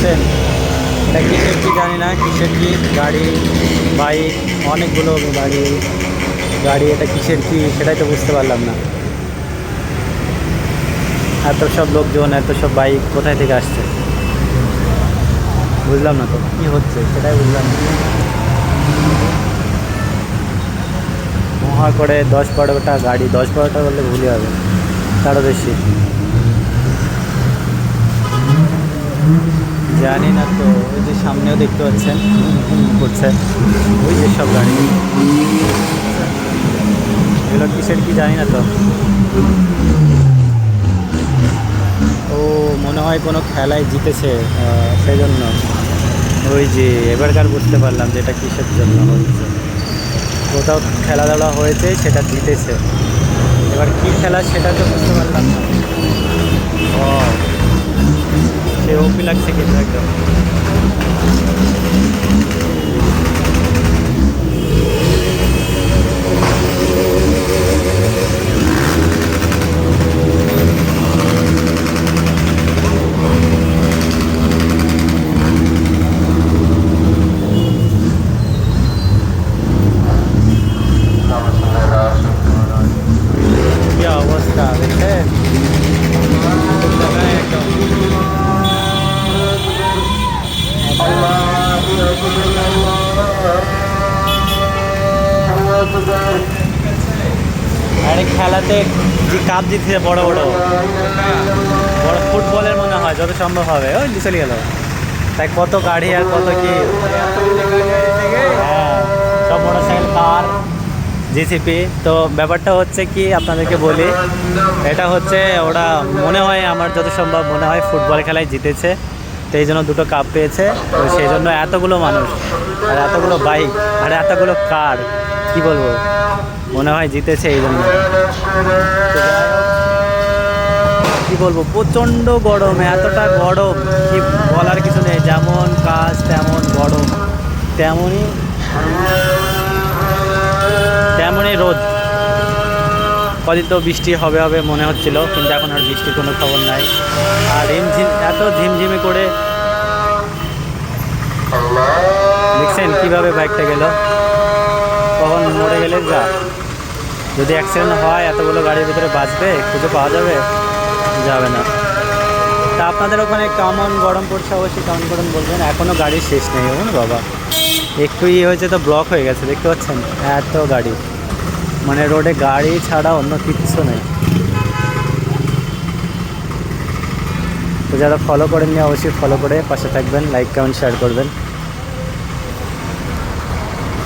দেখছেন এটা কিসের কি জানি না, কিসের কি? গাড়ি, বাইক, অনেকগুলো গাড়ি। গাড়ি এটা কিসের কি সেটাই তো বুঝতে পারলাম না। এত সব লোকজন, এত সব বাইক কোথায় থেকে আসছে? বুঝলাম না তো, কি হচ্ছে? সেটাই বুঝলাম মহা করে দশ বারোটা গাড়ি, দশ বারোটা বললে ভুলই হবে তারও বেশি। জানি না তো, ওই যে সামনেও দেখতে পাচ্ছেন করছে। ওই যে সব গাড়ি। এগুলো কিসের কি জানি না তো। ও, মনে হয় কোনো খেলায় জিতেছে সেই জন্য ওই যে, এবারকার বুঝতে পারলাম যে এটা কিসের জন্য হয়েছে। কোথাও খেলাধুলা হয়েছে, সেটা জিতেছে। এবার কি খেলা সেটা তো বুঝতে পারলাম না। भी लग सके तो एकदम। আরে খেলাতে যে কাপ জিতছে বড় বড়। বড় ফুটবলের মনে হয়, যত সম্ভব হবে। ওই চলে গেল। তাই কত গাড়ি আর কত কি। হ্যাঁ সব মোটর সাইকেল কার জিসিপি তো ব্যাপারটা হচ্ছে কি, আপনাদেরকে বলি, এটা হচ্ছে, ওরা মনে হয় আমার যত সম্ভব মনে হয় ফুটবল খেলায় জিতেছে। তো এই জন্য দুটো কাপ পেয়েছে। তো সেই জন্য এতগুলো মানুষ, আর এতগুলো বাইক আর এতগুলো কার কি বলব? মনে হয় জিতেছে এই জন্য। কি বলব? প্রচণ্ড গরম, এতটা গরম, কি বলার কিছু নেই। যেমন কাজ, তেমন গরম, তেমনই তেমনই রোদ। কদিন তো বৃষ্টি হবে হবে মনে হচ্ছিল, কিন্তু এখন আর বৃষ্টির কোনো খবর নাই। আর ঝিমঝিম, এত ঝিমঝিমে করে দেখছেন কীভাবে বাইকটা গেল? কখন মরে গেলে যা। যদি অ্যাক্সিডেন্ট হয়, এতগুলো গাড়ির ভিতরে বাঁচবে, খুঁজে পাওয়া যাবে? যাবে না। তা আপনাদের ওখানে কেমন গরম পড়ছে অবশ্যই কেমন গরম বলবেন। এখনও গাড়ি শেষ নেই বাবা। একটু ইয়ে হয়েছে তো ব্লক হয়ে গেছে, দেখতে পাচ্ছেন? এত গাড়ি। মানে রোডে গাড়ি ছাড়া অন্য কিচ্ছু নেই। তো যারা ফলো করেননি, অবশ্যই ফলো করে পাশে থাকবেন লাইক কমেন্ট শেয়ার করবেন।